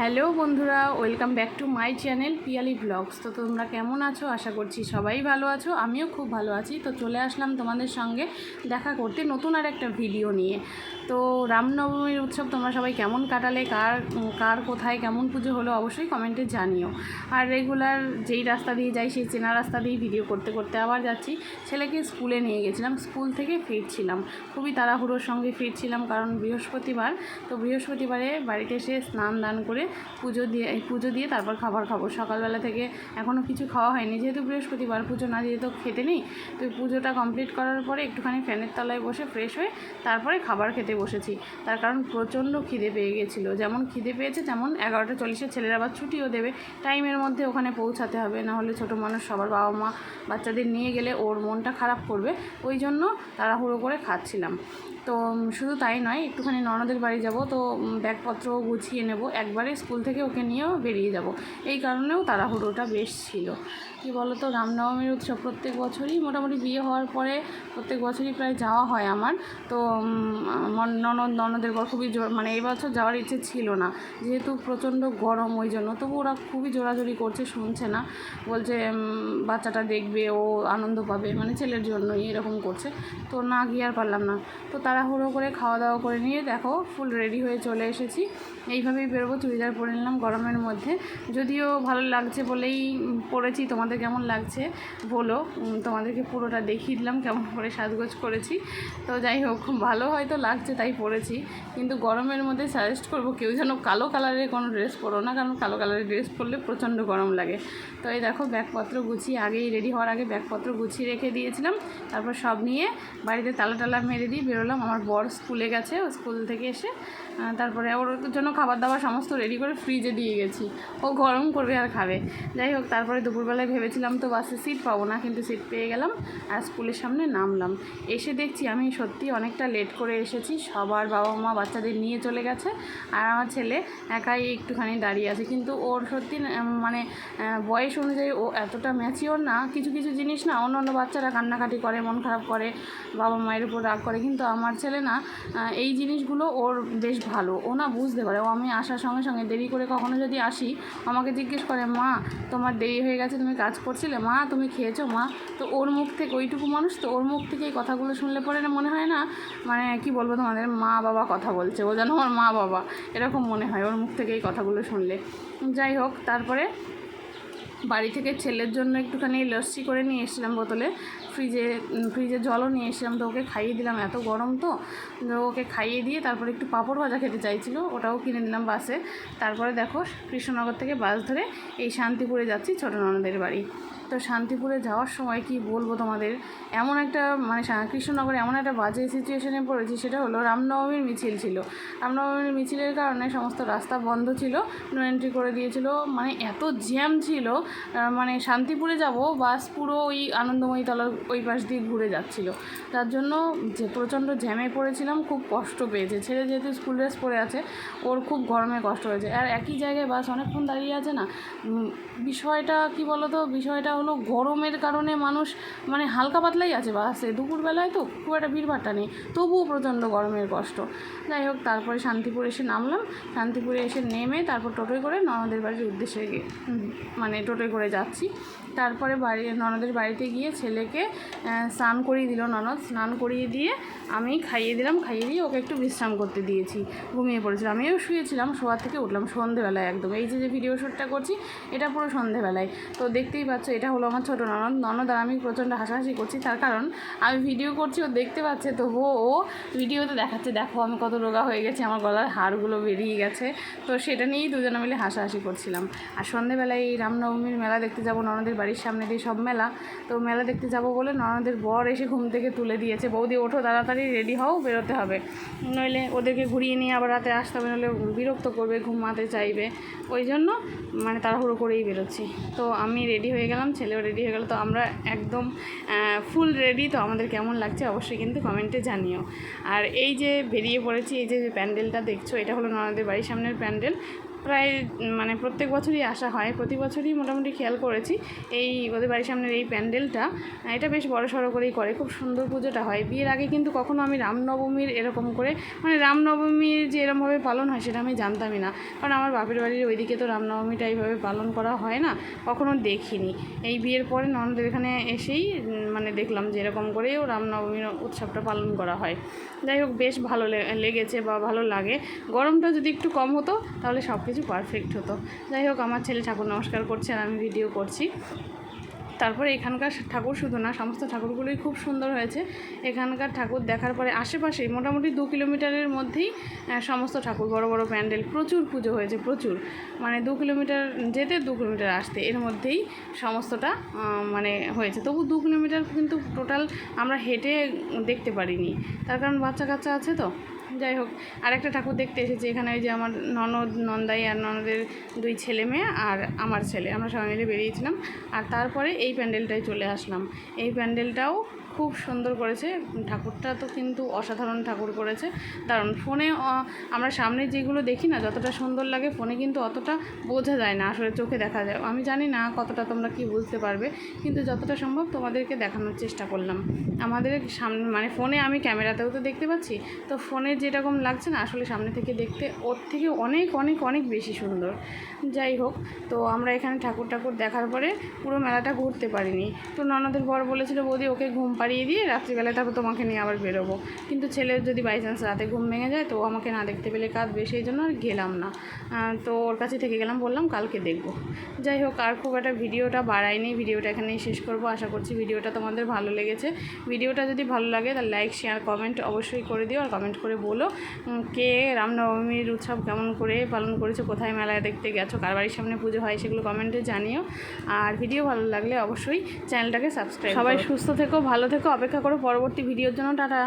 Hello বন্ধুরা, welcome back to my channel Piyali blogs. তো তোমরা কেমন আছো? আশা করছি সবাই ভালো আছো, আমিও খুব ভালো আছি। তো চলে আসলাম তোমাদের সঙ্গে দেখা করতে নতুন আর একটা ভিডিও নিয়ে। তো রামনবমীর উৎসব তোমরা সবাই কেমন কাটালে? কার কার কোথায় কেমন পুজো হলো অবশ্যই কমেন্টে জানিও। আর রেগুলার যেই রাস্তা দিয়ে যাই সেই চেনা রাস্তা দিয়ে ভিডিও করতে করতে আবার যাচ্ছি। ছেলেকে স্কুলে নিয়ে গেছিলাম, স্কুল থেকে ফিরছিলাম। খুবই তাড়াহুড়োর সঙ্গে ফিরছিলাম কারণ বৃহস্পতিবার। তো বৃহস্পতিবারে বাড়িতে এসে স্নান দান করে পুজো দিয়ে পুজো দিয়ে তারপর খাবার খাব। সকালবেলা থেকে এখনও কিছু খাওয়া হয়নি। যেহেতু বৃহস্পতিবার পুজো না দিয়ে তো খেতে নেই, তো পুজোটা কমপ্লিট করার পরে একটুখানি ফ্যানের তলায় বসে ফ্রেশ হয়ে তারপরে খাবার খেতে বসেছি। তার কারণ প্রচণ্ড খিদে পেয়ে গেছিল। যেমন খিদে পেয়েছে, তেমন এগারোটা চল্লিশে ছেলেরা আবার ছুটিও দেবে। টাইমের মধ্যে ওখানে পৌঁছাতে হবে, নাহলে ছোটো মানুষ সবার বাবা মা বাচ্চাদের নিয়ে গেলে ওর মনটা খারাপ করবে। ওই জন্য তাড়াহুড়ো করে খাচ্ছিলাম। তো শুধু তাই নয়, একটুখানি ননদের বাড়ি যাব, তো ব্যাগপত্র গুছিয়ে নেব। একবারে স্কুল থেকে ওকে নিয়েও বেরিয়ে যাব। এই কারণেও তাড়াহুড়োটা বেশ ছিল। কী বলো তো রামনবমীর উৎসব প্রত্যেক বছরই মোটামুটি বিয়ে হওয়ার পরে প্রত্যেক বছরই প্রায় যাওয়া হয় আমার। তো ননদ, ননদের ঘর খুবই জোর মানে এই বছর যাওয়ার ইচ্ছে ছিল না। যেহেতু প্রচণ্ড গরম ওই জন্য, তবু ওরা খুবই জোরাজোরি করছে, শুনছে না। বলছে বাচ্চাটা দেখবে, ও আনন্দ পাবে মানে ছেলের জন্যই এরকম করছে। তো না গিয়ে আর পারলাম না। তো তাড়াহুড়ো করে খাওয়া দাওয়া করে নিয়ে দেখো ফুল রেডি হয়ে চলে এসেছি। এইভাবেই বেরোবো, চুড়িদার পরে নিলাম গরমের মধ্যে। যদিও ভালো লাগছে বলেই পরেছি, তোমাদের কেমন লাগছে বলো। তোমাদেরকে পুরোটা দেখিয়ে দিলাম কেমন করে সাজগোজ করেছি। তো যাই হোক ভালো হয়তো লাগছে তাই পরেছি। কিন্তু গরমের মধ্যে সাজেস্ট করব কেউ যেন কালো কালারের কোনো ড্রেস পরো না, কারণ কালো কালারের ড্রেস পরলে প্রচণ্ড গরম লাগে। তো এই দেখো, ব্যাগপত্র গুছিয়ে আগেই রেডি হওয়ার আগে ব্যাগপত্র গুছিয়ে রেখে দিয়েছিলাম। তারপর সব নিয়ে বাড়িতে তালা টালা মেরে দিয়ে বেরোলাম। আমার বর স্কুলে গেছে, ও স্কুল থেকে এসে তারপরে ওর জন্য খাবার দাবার সমস্ত রেডি করে ফ্রিজে দিয়ে গেছি। ও গরম করবে আর খাবে। যাই হোক, তারপরে দুপুরবেলায় ভেবেছিলাম তো বাসে সিট পাবো না, কিন্তু সিট পেয়ে গেলাম আর স্কুলের সামনে নামলাম। এসে দেখছি আমি সত্যি অনেকটা লেট করে এসেছি, সবার বাবা মা বাচ্চাদের নিয়ে চলে গেছে আর আমার ছেলে একাই একটুখানি দাঁড়িয়ে আছে। কিন্তু ওর সত্যি মানে বয়স অনুযায়ী ও এতটা ম্যাচিওর না, কিছু কিছু জিনিস না অন্য অন্য বাচ্চারা কান্নাকাটি করে, মন খারাপ করে, বাবা মায়ের উপর রাগ করে, কিন্তু আমার ছেলে না এই জিনিসগুলো ওর বেশ ভালো। ও না বুঝতে পারে। ও আমি আসার সঙ্গে সঙ্গে দেরি করে কখনো যদি আসি, আমাকে জিজ্ঞেস করে, মা, তোমার দেরি হয়ে গেছে, তুমি কাজ করছিলে? মা, তুমি খেয়েছো? মা? তো ওর মুখ থেকে, ওইটুকু মানুষ তো ওর মুখ থেকে এই কথাগুলো শুনলে পরে না মনে হয় না মানে কি বলব তোমাদের মা বাবা কথা বলছে। ও যেন আমার মা বাবা এরকম মনে হয় ওর মুখ থেকে এই কথাগুলো শুনলে। যাই হোক, তারপরে বাড়ি থেকে ছেলের জন্য একটুখানি লস্যি করে নিয়ে এসেছিলাম বোতলে। ফ্রিজে ফ্রিজে জলও নিয়ে এসেছিলাম তো ওকে খাইয়ে দিলাম, এত গরম তো। ওকে খাইয়ে দিয়ে তারপরে একটু পাঁপড় ভাজা খেতে চাইছিল, ওটাও কিনে দিলাম বাসে। তারপরে দেখো কৃষ্ণনগর থেকে বাস ধরে এই শান্তিপুরে যাচ্ছি ছোটো ননদের বাড়ি। তো শান্তিপুরে যাওয়ার সময় কি বলব তোমাদের? এমন একটা মানে কৃষ্ণনগরে এমন একটা বাজে সিচুয়েশনে পড়েছি, সেটা হলো রামনবমীর মিছিল ছিল। রামনবমীর মিছিলের কারণে সমস্ত রাস্তা বন্ধ ছিল নো এন্ট্রি করে দিয়েছিল। মানে এত জ্যাম ছিল মানে শান্তিপুরে যাব, বাস পুরো ওই আনন্দময়ী তলার ওই পাশ দিয়ে ঘুরে যাচ্ছিল। তার জন্য যে প্রচণ্ড জ্যামে পড়েছিলাম, খুব কষ্ট পেয়েছে। ছেলে যেহেতু স্কুল ড্রেস পরে আছে, ওর খুব গরমে কষ্ট হয়েছে। আর একই জায়গায় বাস অনেকক্ষণ দাঁড়িয়ে আছে না? বিষয়টা কি বলতো? বিষয়টা হলো গরমের কারণে মানুষ মানে হালকা পাতলাই আছে বাসে দুপুরবেলায় তো খুব একটা ভিড়ভাট্টা নেই। তবুও প্রচণ্ড গরমের কষ্ট। যাই হোক, তারপরে শান্তিপুর এসে নামলাম। শান্তিপুরে এসে নেমে তারপর টোটোয় করে ননদের বাড়ির উদ্দেশ্যে মানে টোটোয় করে যাচ্ছি। তারপরে বাড়ি, ননদের বাড়িতে গিয়ে ছেলেকে স্নান করিয়ে দিল ননদ। স্নান করিয়ে দিয়ে আমি খাইয়ে দিলাম, খাইয়ে দিয়ে ওকে একটু বিশ্রাম করতে দিয়েছি। ঘুমিয়ে পড়েছিল। আমিও শুয়েছিলাম, শোয়ার থেকে উঠলাম সন্ধেবেলায় একদম। এই যে যে ভিডিও শ্যুটটা করছি, এটা পুরো সন্ধেবেলায়। তো দেখতেই পাচ্ছ, এটা হলো আমার ছোটো ননদ। ননদ আর আমি প্রচণ্ড হাসাহাসি করছি, তার কারণ আমি ভিডিও করছি, ও দেখতে পাচ্ছে তো ও ও ভিডিওতে দেখাচ্ছে, দেখো আমি কত রোগা হয়ে গেছি, আমার গলার হাড়গুলো বেরিয়ে গেছে। তো সেটা নিয়েই দুজনে মিলে হাসাহাসি করছিলাম। আর সন্ধেবেলায় এই রামনবমীর মেলা দেখতে যাব ননদের বাড়ির সামনে দিয়ে সব মেলা। তো মেলা দেখতে যাব বলে ননদের বর এসে ঘুম থেকে তুলে দিয়েছে, বৌদি, ওঠো, তাড়াতাড়ি রেডি হও, বেরোতে হবে। নইলে ওদেরকে ঘুরিয়ে নিয়ে আবার রাতে আসতে হবে, নইলে বিরক্ত করবে, ঘুমাতে চাইবে। ওই জন্য মানে তাড়াহুড়ো করেই বেরোচ্ছি। তো আমি রেডি হয়ে গেলাম ছেলেও রেডি হয়ে গেল। তো আমরা একদম ফুল রেডি তো আমাদের কেমন লাগছে অবশ্যই কিন্তু কমেন্টে জানিও। আর এই যে বেরিয়ে পড়েছি, এই যে প্যান্ডেলটা দেখছ, এটা হলো ননদের বাড়ির সামনের প্যান্ডেল। প্রায় মানে প্রত্যেক বছরই আসা হয়। প্রতি বছরই মোটামুটি খেয়াল করেছি এই ওদের বাড়ির সামনের এই প্যান্ডেলটা। এটা বেশ বড় সড়ো করেই করে, খুব সুন্দর পুজোটা হয়। বিয়ের আগে কিন্তু কখনো আমি রামনবমীর এরকম করে মানে রামনবমীর যে এরমভাবে পালন হয় সেটা আমি জানতামই না। কারণ আমার বাপের বাড়ির ওইদিকে তো রামনবমীটা এইভাবে পালন করা হয় না, কখনো দেখিনি। এই বিয়ের পরে ননদের এখানে এসেই মানে দেখলাম যে এরকম করেও রামনবমীর উৎসবটা পালন করা হয়। যাই হোক, বেশ ভালো লেগেছে বা ভালো লাগে। গরমটা যদি একটু কম হতো, তাহলে সব কিছু পারফেক্ট হতো। যাই হোক, আমার ছেলে ঠাকুর নমস্কার করছে আর আমি ভিডিও করছি। তারপরে এখানকার ঠাকুর শুধু না, সমস্ত ঠাকুরগুলোই খুব সুন্দর হয়েছে। এখানকার ঠাকুর দেখার পরে আশেপাশেই মোটামুটি দু কিলোমিটারের মধ্যেই সমস্ত ঠাকুর, বড় বড় প্যান্ডেল, প্রচুর পুজো হয়েছে, প্রচুর। মানে দু কিলোমিটার যেতে দু কিলোমিটার আসতে, এর মধ্যেই সমস্তটা মানে হয়েছে। তবু দু কিলোমিটার কিন্তু টোটাল আমরা হেঁটে দেখতে পারিনি। তার কারণ বাচ্চা কাচ্চা আছে তো? যাই হোক আর একটা ঠাকুর দেখতে এসেছি। এখানে ওই যে আমার ননদ, নন্দাই আর ননদের দুই ছেলে মেয়ে আর আমার ছেলে। আমরা সবাই মিলে বেরিয়েছিলাম। আর তারপরে এই প্যান্ডেলটায় চলে আসলাম। এই প্যান্ডেলটাও খুব সুন্দর করেছে। ঠাকুরটা তো কিন্তু অসাধারণ ঠাকুর করেছে। কারণ ফোনে আমরা সামনে যেগুলো দেখি না, যতটা সুন্দর লাগে ফোনে কিন্তু অতটা বোঝা যায় না, আসলে চোখে দেখা যায়। আমি জানি না কতটা তোমরা কি বুঝতে পারবে, কিন্তু যতটা সম্ভব তোমাদেরকে দেখানোর চেষ্টা করলাম। আমাদের সামনে মানে ফোনে আমি ক্যামেরাতেও তো দেখতে পাচ্ছি, তো ফোনে যেরকম লাগছে না, আসলে সামনে থেকে দেখতে ওর থেকে অনেক অনেক অনেক বেশি সুন্দর। যাই হোক, তো আমরা এখানে ঠাকুর ঠাকুর দেখার পরে পুরো মেলাটা ঘুরতে পারিনি। তো ননদের বর বলেছিল, বৌদি, ওকে ঘুম পাড়িয়ে দিয়ে রাত্রিবেলায় তারপর তোমাকে নিয়ে আবার বেরোবো। কিন্তু ছেলের যদি বাই চান্স রাতে ঘুম ভেঙে যায় তো আমাকে না দেখতে পেলে কাঁদবে সেই জন্য আর গেলাম না। তো ওর কাছে থেকে গেলাম বললাম কালকে দেখব। যাই হোক আর খুব একটা ভিডিওটা বাড়াইনি ভিডিওটা এখানেই শেষ করব। আশা করছি ভিডিওটা তোমাদের ভালো লেগেছে। ভিডিওটা যদি ভালো লাগে তাহলে লাইক শেয়ার কমেন্ট অবশ্যই করে দিও আর কমেন্ট করে বলো কে রামনবমীর উৎসব কেমন করে পালন করেছ কোথায় মেলায় দেখতে গেছো কার বাড়ির সামনে পুজো হয় সেগুলো কমেন্টে জানিও। আর ভিডিও ভালো লাগলে অবশ্যই চ্যানেলটাকে সাবস্ক্রাইব সবাই সুস্থ থেকো ভালো থেকো। অপেক্ষা করো পরবর্তী ভিডিওর জন্য টাটা।